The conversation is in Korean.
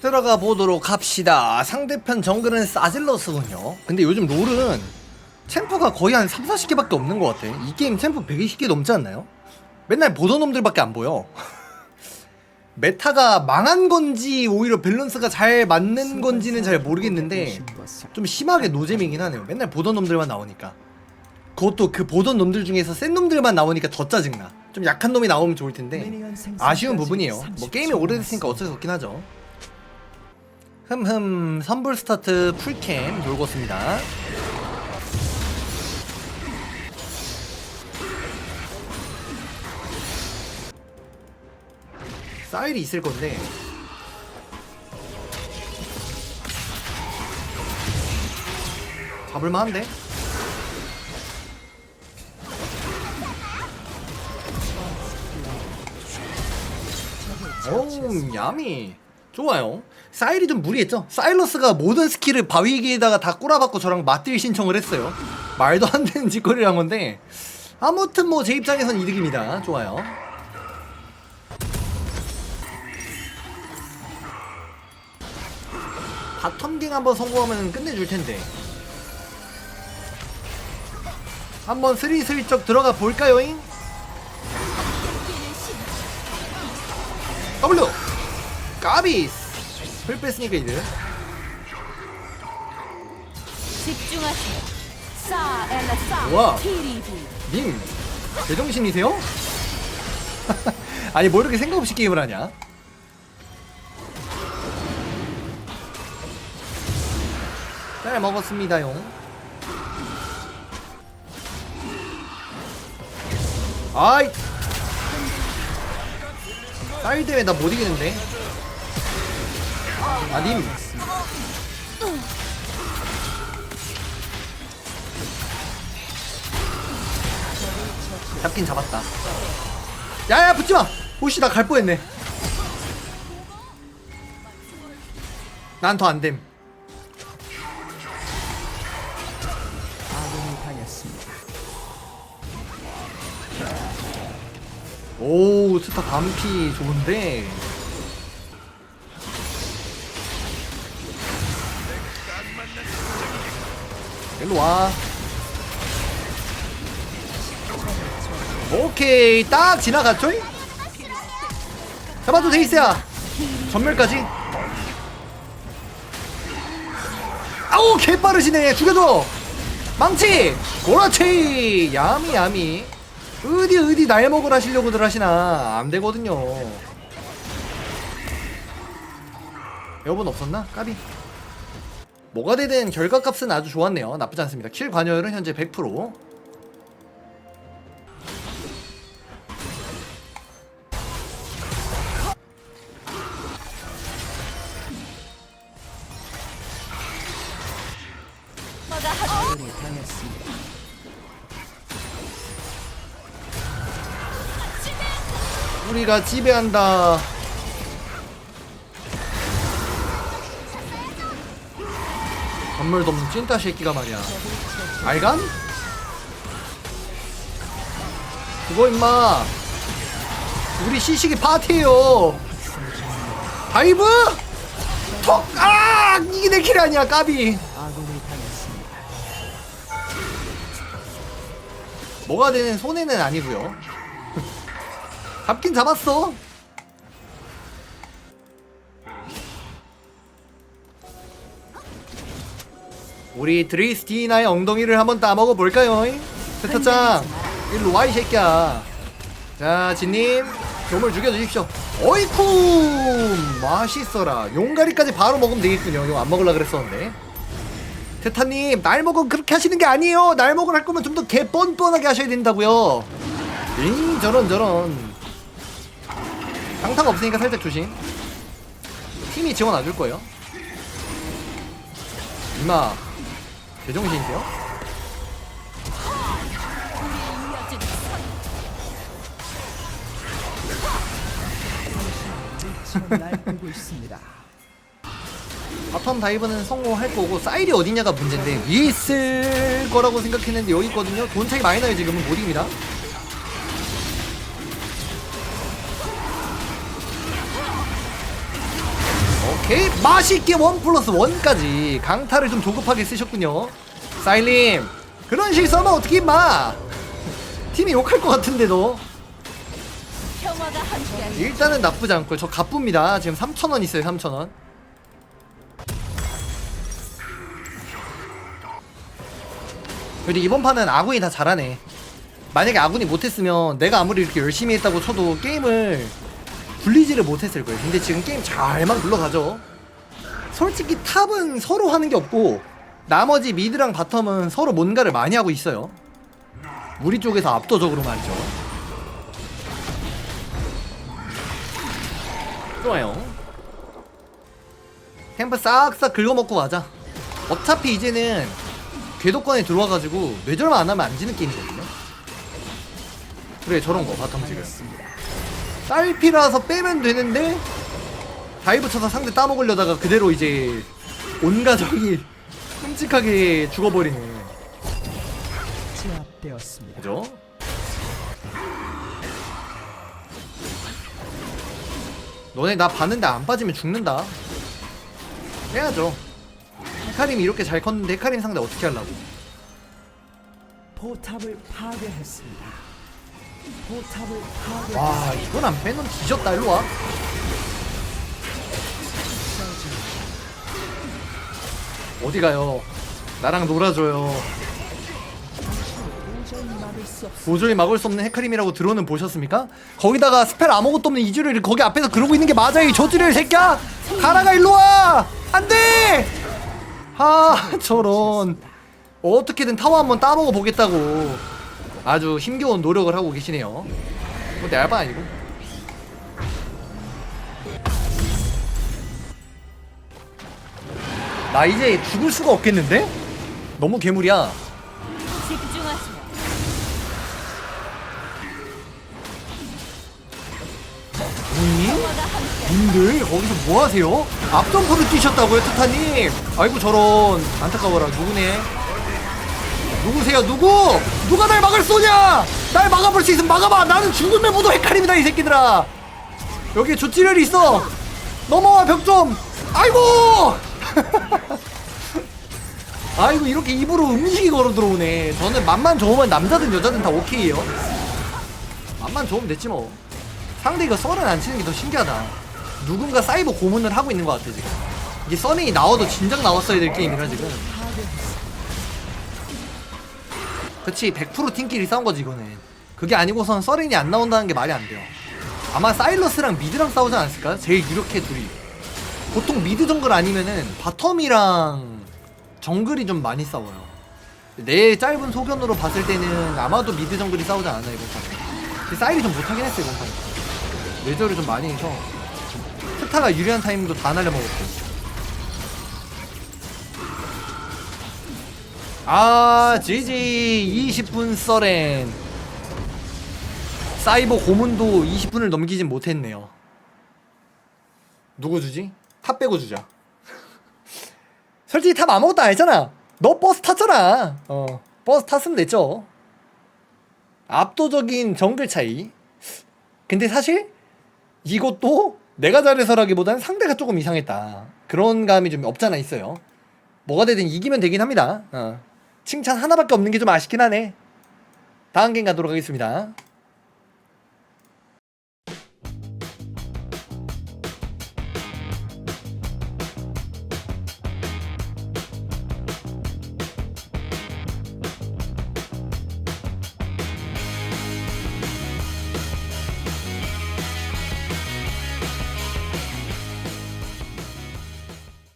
들어가 보도록 합시다. 상대편 정글은 사질러스군요. 근데 요즘 롤은 챔프가 거의 한 3, 40개밖에 없는 것 같아. 이 게임 챔프 120개 넘지 않나요? 맨날 보던 놈들밖에 안 보여. 메타가 망한 건지 오히려 밸런스가 잘 맞는 건지는 잘 모르겠는데 좀 심하게 노잼이긴 하네요. 맨날 보던 놈들만 나오니까. 그것도 그 보던 놈들 중에서 센 놈들만 나오니까 더 짜증나. 좀 약한 놈이 나오면 좋을 텐데 아쉬운 부분이에요. 뭐 게임이 오래됐으니까 어쩔 수 없긴 하죠. 흠흠 선불 스타트 풀캠 놀고 있습니다. 사일이 있을 건데 잡을만한데? 오 야미 좋아요 사일이 좀 무리했죠. 사일러스가 모든 스킬을 바위기에다가 다 꼬라박고 저랑 맞딜 신청을 했어요. 말도 안 되는 짓거리를 한 건데 아무튼 뭐 제 입장에선 이득입니다. 좋아요. 바텀갱 한번 성공하면 끝내줄 텐데. 한번 스리슬쩍 들어가 볼까요잉? W! 까비스 풀 뺐으니까 이들 집중하세요. 싸 엘라 싸. 우와. TDD. 님 제정신이세요? 아니 뭐 이렇게 생각 없이 게임을 하냐? 잘 먹었습니다용 아이 쌀 대회 나못 이기는데 아님. 잡긴 잡았다. 야야 붙지마. 오씨 나 갈 뻔했네. 난 더 안됨. 오 스타 반피 좋은데 일로 와. 오케이 딱 지나갔죠? 잡아도 데이스야. 전멸까지. 아우 개빠르시네. 죽여줘. 망치! 그렇지 야미 야미. 어디 어디 날 먹으러 하시려고들 하시나. 안 되거든요. 여분 없었나? 까비 뭐가 되든 결과값은 아주 좋았네요. 나쁘지 않습니다. 킬 관여율은 현재 100% 뭐가 하 아군이 당했습니다. 우리가 지배한다 건물도 없는 찐따 새끼가 말이야 알간? 그거 임마 우리 시식이 파티에요 다이브? 톡! 아! 이게 내 킬 아니야 까비. 뭐가 되는 손해는 아니고요 잡긴 잡았어 우리 드리스티나의 엉덩이를 한번 따먹어 볼까요? 세타짱 일로 와 이 새끼야. 자 진님. 괴물 죽여주십시오. 어이쿠! 맛있어라. 용가리까지 바로 먹으면 되겠군요. 이거 안 먹으려 그랬었는데. 테타님 날 먹은 그렇게 하시는 게 아니에요. 날 먹을 할 거면 좀 더 개 뻔뻔하게 하셔야 된다고요. 이 저런 저런. 강타가 없으니까 살짝 조심. 팀이 지원 안 줄 거예요. 이마 제정신이세요? 바텀 다이브는 성공할 거고 사일이 어디냐가 문제인데 위에 있을 거라고 생각했는데 여기 있거든요. 돈 차이 많이 나요 지금은. 못 이깁니다 맛있게 원 플러스 원까지 강타를 좀 조급하게 쓰셨군요. 사일님 그런 실수하면 어떻게 임마? 팀이 욕할 것 같은데도. 일단은 나쁘지 않고요. 저 가쁩니다. 지금 3,000원 있어요 3,000원. 그리고 이번 판은 아군이 다 잘하네. 만약에 아군이 못했으면 내가 아무리 이렇게 열심히 했다고 쳐도 게임을 굴리지를 못했을 거예요. 근데 지금 게임 잘만 굴러가죠 솔직히 탑은 서로 하는 게 없고 나머지 미드랑 바텀은 서로 뭔가를 많이 하고 있어요. 우리 쪽에서 압도적으로 말이죠. 좋아요. 캠프 싹싹 긁어먹고 가자. 어차피 이제는 궤도권에 들어와가지고 뇌절만 안 하면 안 지는 게임이거든요. 그래 저런 거 바텀 지금. 딸피라서 빼면 되는데 다이브 쳐서 상대 따먹으려다가 그대로 이제 온 가족이 끔찍하게 죽어버리는 제압되었습니다. 그죠? 너네 나 봤는데 안 빠지면 죽는다. 해야죠. 헤카림이 이렇게 잘 컸는데 헤카림 상대 어떻게 하려고? 포탑을 파괴했습니다. 포탑을 파괴. 와 이건 안 빼면 뒤졌다 일로 와. 어디 가요? 나랑 놀아줘요. 도저히 막을 수 없는 헤카림이라고 들어는 보셨습니까? 거기다가 스펠 아무것도 없는 이즈를 거기 앞에서 그러고 있는 게 맞아요 이 저지를 새끼야 가라가 일로와 안돼 아 저런 어떻게든 타워 한번 따먹어 보겠다고 아주 힘겨운 노력을 하고 계시네요 뭐내 알바 아니고 나 이제 죽을 수가 없겠는데? 너무 괴물이야 집중하세요. 뭐니? 평화가 함께. 님들 거기서 뭐 하세요? 앞점프를 뛰셨다고요, 트타님? 아이고 저런 안타까워라 누구네? 누구세요? 누구? 누가 날 막을 쏘냐? 날 막아볼 수 있으면 막아봐. 나는 죽음의 무도 헤카림이다 이 새끼들아. 여기에 조찌렬이 있어. 넘어와 벽 좀. 아이고. 아이고 이렇게 입으로 음식이 걸어 들어오네. 저는 맘만 좋으면 남자든 여자든 다 오케이요. 맘만 좋으면 됐지 뭐. 상대 이거 썰은 안 치는 게 더 신기하다. 누군가 사이버 고문을 하고 있는 것 같아 지금. 이게 썰이 나와도 진작 나왔어야 될 게임이라 지금. 그치 100% 팀끼리 싸운 거지 이거는. 그게 아니고선 썰인이 안 나온다는 게 말이 안 돼요. 아마 사일러스랑 미드랑 싸우지 않았을까? 제일 유력해 둘이. 보통 미드 정글 아니면은 바텀이랑 정글이 좀 많이 싸워요. 내 짧은 소견으로 봤을 때는 아마도 미드 정글이 싸우지 않았나 이번 판. 사일이 좀 못하긴 했어 이번 판. 뇌절을 좀 많이 해서 스타가 유리한 타이밍도 다 날려먹었고 아 GG 20분 써렌 사이버 고문도 20분을 넘기진 못했네요 누구 주지? 탑 빼고 주자 솔직히 탑 아무것도 안 했잖아 너 버스 탔잖아 어 버스 탔으면 됐죠 압도적인 정글 차이 근데 사실 이것도 내가 잘해서라기보다는 상대가 조금 이상했다. 그런 감이 좀 없잖아 있어요. 뭐가 되든 이기면 되긴 합니다. 어. 칭찬 하나밖에 없는 게 좀 아쉽긴 하네. 다음 게임 가도록 하겠습니다.